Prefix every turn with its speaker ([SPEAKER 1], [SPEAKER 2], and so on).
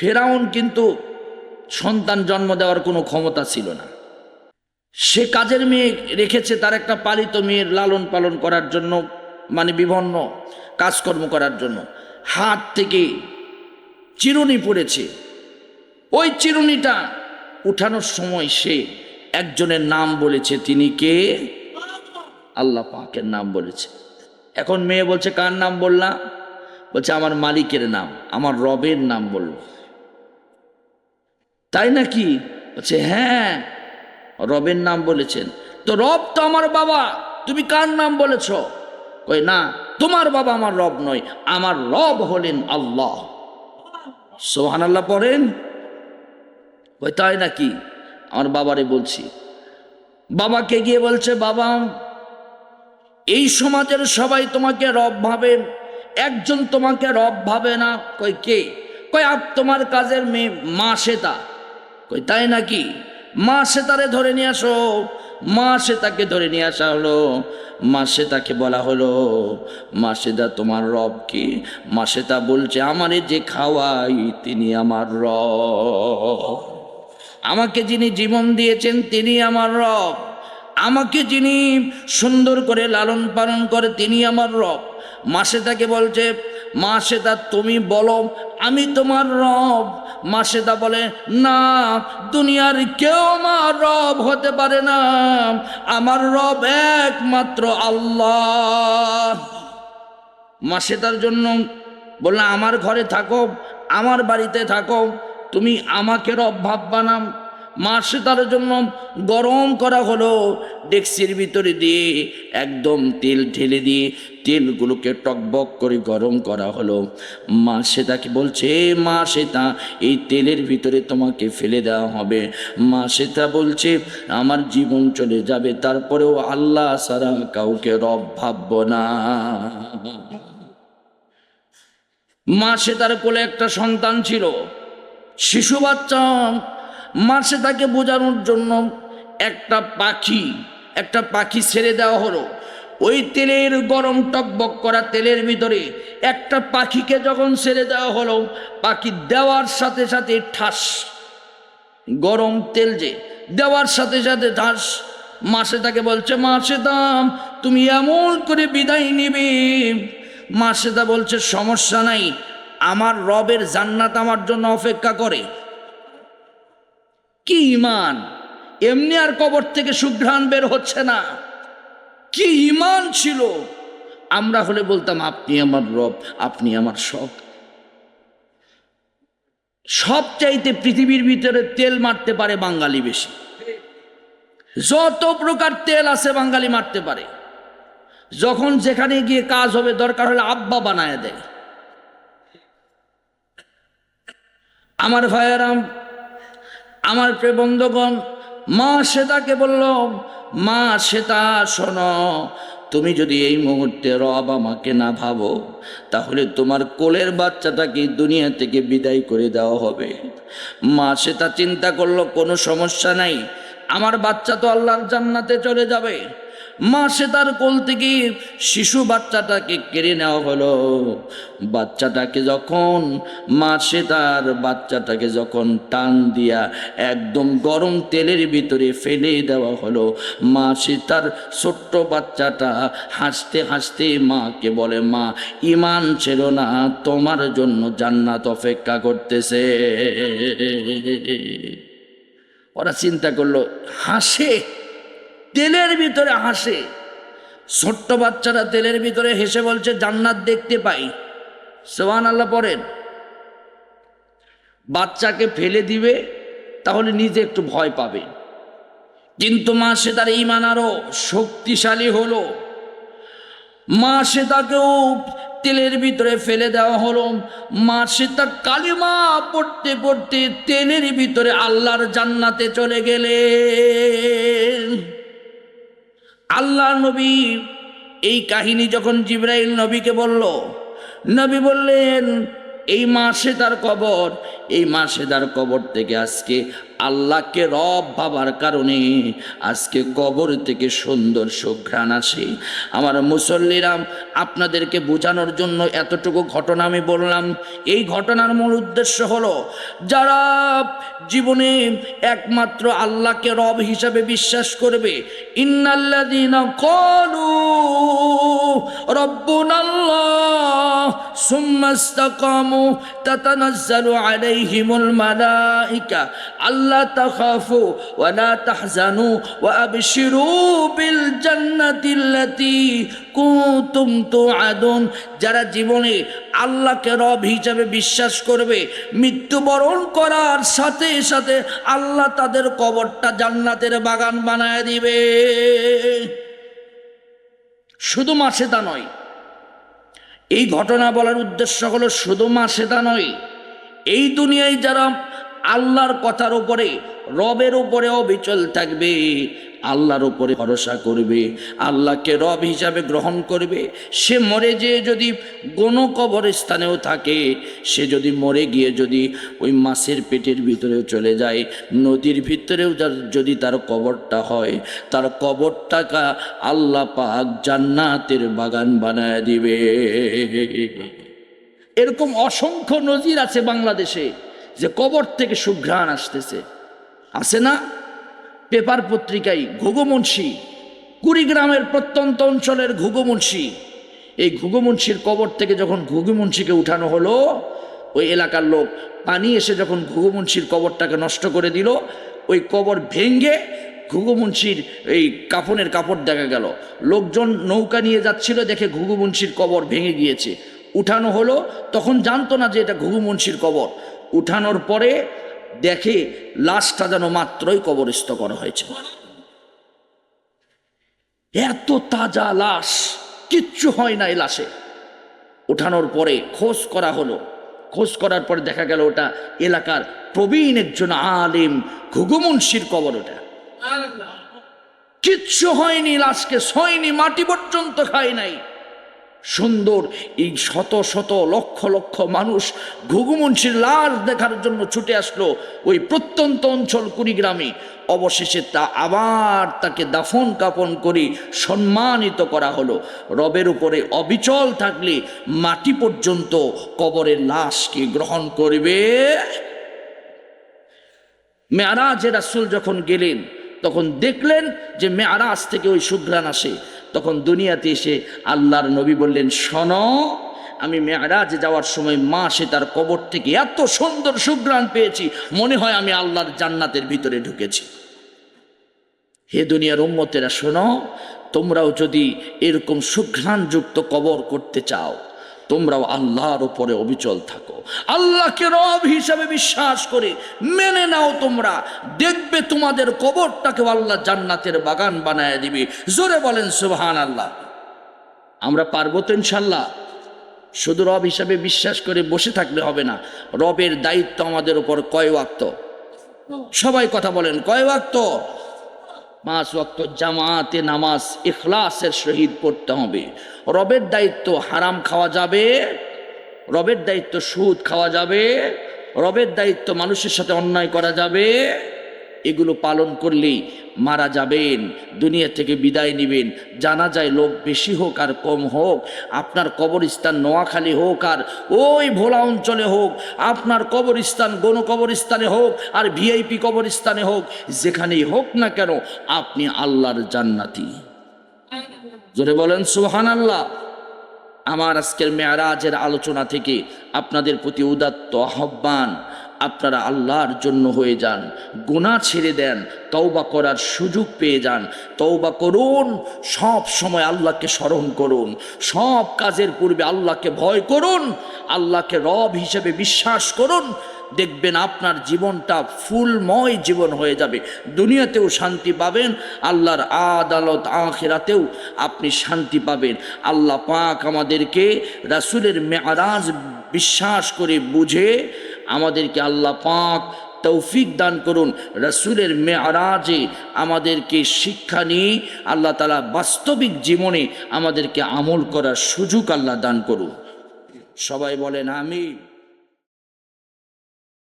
[SPEAKER 1] ফেরাউন কিন্তু সন্তান জন্ম দেওয়ার কোনো ক্ষমতা ছিল না। সে কাজের মেয়ে রেখেছে তার একটা পালিত মেয়ের লালন পালন করার জন্য মানে বিভিন্ন কাজকর্ম করার জন্য। হাত থেকে চিরুনি পড়েছে। ওই চিরুনিটা উঠানোর সময় সে একজনের নাম বলেছে। তিনি কে? আল্লাহ পাকের নাম বলেছে। এখন মেয়ে বলছে, কার নাম বললাম? বলছে, আমার মালিকের নাম, আমার রবের নাম বলল তাই নাকি? বলছে হ্যাঁ রবের নাম বলেছেন। তো রব তো আমার বাবা, তুমি কার নাম বলেছ? কই, না, তোমার বাবা আমার রব নয়, আমার রব হলেন আল্লাহ। সোহান আল্লাহ পড়েন? ওই তাই নাকি? আমার বাবারে বলছি। বাবাকে গিয়ে বলছে, বাবা, এই সমাজের সবাই তোমাকে রব ভাবে, একজন তোমাকে রব ভাবে না। কই, কে? কই, আর তোমার কাজের মেয়ে মা সেতা কই, তাই নাকি? মা সেতারে ধরে নিয়ে আসো। মা সেতাকে ধরে নিয়ে আসা হলো। মা সেতাকে বলা হলো, মা সেতা তোমার রব কি? মা সেতা বলছে, আমারে যে খাওয়াই তিনি আমার রব। আমাকে যিনি জীবন দিয়েছেন তিনি আমার রব। আমাকে যিনি সুন্দর করে লালন পালন করে তিনি আমার রব। মাসে তাকে বলছে মাসে তা তুমি বলো, আমি তোমার রব। মাসেদা বলে, না, দুনিয়ার কেউ আমার রব হতে পারে না। আমার রব একমাত্র আল্লাহ। মাসেদার জন্য বললাম, আমার ঘরে থাকো, আমার বাড়িতে থাকো। তুমি আমাকে রব ভাববা না। মাসে তার জন্য গরম করা হলো। ডেক্সির ভিতরে দিয়ে একদম তেল ঢেলে দিয়ে তেলগুলোকে টকবক করে গরম করা হলো। মা সেতাকে বলছে? মা সেতা এই তেলের ভিতরে তোমাকে ফেলে দেওয়া হবে। মা সেতা বলছে, আমার জীবন চলে যাবে, তারপরেও আল্লাহ সারা কাউকে রব ভাবব না। মা সে তার কোলে একটা সন্তান ছিল, শিশু বাচ্চা মা সে তাকে বোঝানোর জন্য একটা পাখি একটা পাখি ছেড়ে দেওয়া হলো। ওই তেলের গরম টকবক করা তেলের ভিতরে একটা পাখিকে যখন ছেড়ে দেওয়া হলো, পাখি দেওয়ার সাথে সাথে ঠাস, গরম তেল যে, দেওয়ার সাথে সাথে ঠাস। মাসে তাকে বলছে, মাসে দাম তুমি এমন করে বিদায় নিবে। মাসেদা বলছে, সমস্যা নাই, আমার রবের জান্নাত আমার জন্য অপেক্ষা করে। কি ইমান? এমনি আর কবর থেকে সুঘ্রাণ বের হচ্ছে না। কি ইমান ছিল? আমরা হলে বলতাম, আপনি আমার রব, আপনি আমার সব সব চাইতে পৃথিবীর ভিতরে তেল মারতে পারে বাঙালি বেশি। যত প্রকার তেল আছে বাঙালি মারতে পারে। যখন যেখানে গিয়ে কাজ হবে, দরকার হলে আব্বা বানায় দেয়। আমার ভাইয়েরাম আমার প্রেবন্ধগণ মা শ্বেতাকে বলল, মা শ্বেতা শোন, তুমি যদি এই মুহূর্তে রব আমাকে না ভাবো, তাহলে তোমার কোলের বাচ্চাটাকে দুনিয়া থেকে বিদায় করে দেওয়া হবে। মা শ্বেতা চিন্তা করল, কোনো সমস্যা নাই, আমার বাচ্চা তো আল্লাহর জান্নাতে চলে যাবে। মা সে তার কোল থেকে শিশু বাচ্চাটাকে কেড়ে নেওয়া হলো। বাচ্চাটাকে যখন মা সে তার বাচ্চাটাকে যখন টান দিয়া একদম গরম তেলের ভিতরে ফেলে দেওয়া হলো মা সে তার ছোট্ট বাচ্চাটা হাসতে হাসতে মাকে বলে, মা, ইমান ছিল না, তোমার জন্য জান্নাত অপেক্ষা করতেছে। ওরা চিন্তা করল, হাসে? তেলের ভিতরে হাসে। ছোট্ট বাচ্চারা তেলের ভিতরে হেসে বলছে, জান্নাত দেখতে পাই। সোহান আল্লাহ পড়েন। বাচ্চাকে ফেলে দিবে, তাহলে নিজে একটু ভয় পাবে। কিন্তু মা সে তার ইমান আরও শক্তিশালী হলো। মা সে তাকেও তেলের ভিতরে ফেলে দেওয়া হলো। মা সে তা কালিমা পড়তে পড়তে তেলের ভিতরে আল্লাহর জান্নাতে চলে গেলেন আল্লাহ নবী এই কাহিনী যখন জিব্রাইল নবীকে বলল নবী বললেন এই মাসে তার কবর, এই মাসে তার কবর থেকে আজকে আল্লাহকে রব ভাবার কারণে আজকে কবর থেকে সুন্দর সুঘ্রাণ আসে। আমার মুসল্লিরাম আপনাদেরকে বোঝানোর জন্য এতটুকু ঘটনা আমি বললাম। এই ঘটনার মূল উদ্দেশ্য হলো, যারা জীবনে একমাত্র আল্লাহকে রব হিসাবে বিশ্বাস করবে, ইন্নাল্লাযীনা ক্বালু, রব্বুনাল্লাহ। যারা জীবনে আল্লাহকে রব হিসাবে বিশ্বাস করবে, মৃত্যুবরণ করার সাথে সাথে আল্লাহ তাদের কবরটা জান্নাতের বাগান বানায় দিবে। শুধু মাসে তা নয় এই ঘটনা বলার উদ্দেশ্য হলো শুধু মা সেটা নয়। এই দুনিয়ায় যারা আল্লাহর কথার উপরে, রবের উপরে অবিচল থাকবে আল্লাহর উপরে ভরসা করবে, আল্লাহকে রব হিসাবে গ্রহণ করবে। সে মরে যেয়ে যদি কোনো কবরস্থানেও থাকে, সে যদি মরে গিয়ে যদি ওই মাছের পেটের ভিতরেও চলে যায়, নদীর ভিতরেও যদি তার কবরটা হয়, তার কবরটাকা আল্লাহ পাক জান্নাতের বাগান বানায় দিবে। এরকম অসংখ্য নজির আছে বাংলাদেশে যে কবর থেকে সুঘ্রাণ আসতেছে। আছে না? পেপার পত্রিকায় ঘুঘুমুন্সি, কুড়িগ্রামের প্রত্যন্ত অঞ্চলের ঘুঘুমুন্সি। এই ঘুঘুমুন্সির কবর থেকে যখন ঘুঘুমুন্সিকে উঠানো হলো, ওই এলাকার লোক পানি এসে যখন ঘুঘুমুন্সির কবরটাকে নষ্ট করে দিল, ওই কবর ভেঙ্গে ঘুঘুমুন্সির এই কাফনের কাপড় দেখা গেল। লোকজন নৌকা নিয়ে যাচ্ছিল দেখে ঘুঘুমুন্সির কবর ভেঙে গিয়েছে। উঠানো হলো, তখন জানতো না যে এটা ঘুঘুমুন্সির কবর। উঠানোর পরে দেখে লাশটা যেন মাত্রই কবরস্থ করা হয়েছে। এত তাজা লাশ, কিচ্ছু হয় না এই লাশে। ওঠানোর পরে খোঁজ করা হলো। খোঁজ করার পরে দেখা গেল ওটা এলাকার প্রবীণ একজন আলিম ঘুঘুমুন্সির কবর ওটা। কিচ্ছু হয়নি, লাশকে ছয়নি মাটি পর্যন্ত খায় নাই। সুন্দর, এই শত শত লক্ষ লক্ষ মানুষ ঘুঘুমুন্সির লাশ দেখার জন্য ছুটে আসলো ওই প্রত্যন্ত অঞ্চল কুড়িগ্রামে। অবশেষে তা আবার তাকে দাফন কাপন করে সম্মানিত করা হলো। রবের উপরে অবিচল থাকলে মাটি পর্যন্ত কবরের লাশকে গ্রহণ করবে। মেয়ারাজে রাসুল যখন গেলেন, তখন দেখলেন যে মেয়ারাজ থেকে ওই সুঘ্রাণ আসে। তখন দুনিয়াতে এসে আল্লাহর নবী বললেন, শোন, আমি মেয়ারাজে যাওয়ার সময় মা সে তার কবর থেকে এত সুন্দর সুগ্রাণ পেয়েছি, মনে হয় আমি আল্লাহর জান্নাতের ভিতরে ঢুকেছি। হে দুনিয়ার উম্মতেরা, শোনো, তোমরাও যদি এরকম সুঘ্রাণযুক্ত কবর করতে চাও তোমরাও আল্লাহর উপরে অবিচল থাকো। আল্লাহকে রব হিসাবে বিশ্বাস করে মেনে নাও তোমরা। দেখবে তোমাদের কবরটাকে আল্লাহ জান্নাতের বাগান বানায় দিবে। জোরে বলেন সুবহান আল্লাহ আমরা পারব তো ইনশাল্লাহ। শুধু রব হিসাবে বিশ্বাস করে বসে থাকলে হবে না। রবের দায়িত্ব আমাদের উপর কয় ওয়াক্ত? সবাই কথা বলেন, কয় ওয়াক্ত? পাঁচ ওয়াক্ত জামাতে নামাজ ইখলাসের শহীদ পড়তে হবে। রবের দায়িত্ব হারাম খাওয়া যাবে, রবের দায়িত্ব সুদ খাওয়া যাবে, রবের দায়িত্ব মানুষের সাথে অন্যায় করা যাবে। এগুলো পালন করলেই মারা যাবেন, দুনিয়া থেকে বিদায় নেবেন। জানা যায় লোক বেশি হোক আর কম হোক, আপনার কবরস্থান নোয়াখালী হোক আর ওই ভোলা অঞ্চলে হোক, আপনার কবরস্থান গণ কবরস্থানে হোক আর ভিআইপি কবরস্থানে হোক, যেখানেই হোক না কেন, আপনি আল্লাহর জান্নাতি। জোরে বলেন সুহান আল্লাহ আমার আজকের মেয়ারাজের আলোচনা থেকে আপনাদের প্রতি উদাত্ত আহ্বান। আপনারা আল্লাহর জন্য হয়ে যান গোনা ছেড়ে দেন, তওবা করার সুযোগ পেয়ে যান। তওবা করুন, সব সময় আল্লাহকে স্মরণ করুন, সব কাজের পূর্বে আল্লাহকে ভয় করুন, আল্লাহকে রব হিসেবে বিশ্বাস করুন, দেখবেন আপনার জীবনটা ফুলময় জীবন হয়ে যাবে। দুনিয়াতেও শান্তি পাবেন, আল্লাহর আদালত আখেরাতেও আপনি শান্তি পাবেন। আল্লাহ পাক আমাদেরকে রাসুলের মেয়ারাজ বিশ্বাস করে বুঝে আমাদেরকে আল্লাহ পাক তৌফিক দান করুন। রসুলের মেয়ারাজে আমাদেরকে শিক্ষা নিয়ে আল্লাহ তালা বাস্তবিক জীবনে আমাদেরকে আমল করার সুযোগ আল্লাহ দান করুন। সবাই বলেন আমি